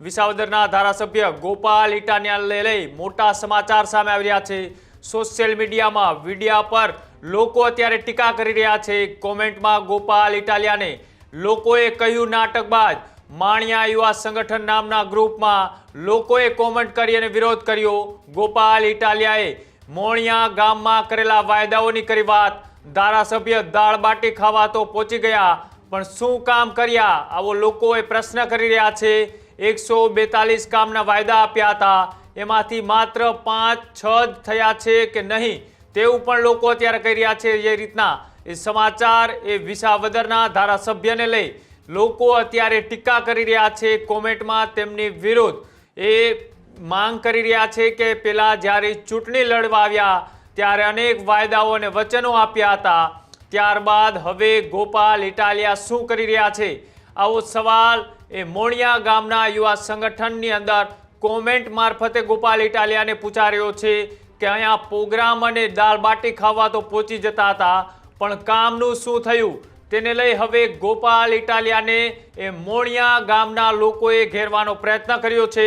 વિસાવદરના ધારાસભ્ય ગોપાલ ઇટાનિયાને લઈ મોટા સમાચાર સામે આવી રહ્યા છે. સોશિયલ મીડિયામાં વિડિયા પર લોકો અત્યારે ટીકા કરી રહ્યા છે. કોમેન્ટમાં ગોપાલ ઇટાલિયાને લોકોએ કહ્યું નાટક બાદ માણિયા યુવા સંગઠન નામના ગ્રુપમાં લોકોએ કોમેન્ટ કરી અને વિરોધ કર્યો. ગોપાલ ઇટાલિયાએ મોણિયા ગામમાં કરેલા વાયદાઓની કરી વાત. ધારાસભ્ય દાળ બાટી ખાવા તો પહોંચી ગયા, પણ શું કામ કર્યા? આવો લોકોએ પ્રશ્ન કરી રહ્યા છે. એકસો બેતાલીસ કામના વાયદા આપ્યા હતા. એમાંથી માત્ર પાંચ છ જ થયા છે કે નહીં, તેવું પણ લોકો અત્યારે કહી રહ્યા છે. જે રીતના એ સમાચાર એ વિસાવદરના ધારાસભ્યને લઈ લોકો અત્યારે ટીકા કરી રહ્યા છે. કોમેન્ટમાં તેમની વિરુદ્ધ એ માંગ કરી રહ્યા છે કે પેલા જ્યારે ચૂંટણી લડવા આવ્યા, ત્યારે અનેક વાયદાઓ અને વચનો આપ્યા હતા. ત્યારબાદ હવે ગોપાલ, ઇટાલિયા શું કરી રહ્યા છે? આવો સવાલ એ મોણિયા ગામના યુવા સંગઠનની અંદર કોમેન્ટ મારફતે ગોપાલ ઇટાલિયાને પૂછાર્યો છે કે અહીંયા પ્રોગ્રામ અને દાળ બાટી ખાવા તો પહોંચી જતા હતા, પણ કામનું શું થયું? તેને લઈ હવે ગોપાલ ઇટાલિયાને એ મોણિયા ગામના લોકોએ ઘેરવાનો પ્રયત્ન કર્યો છે.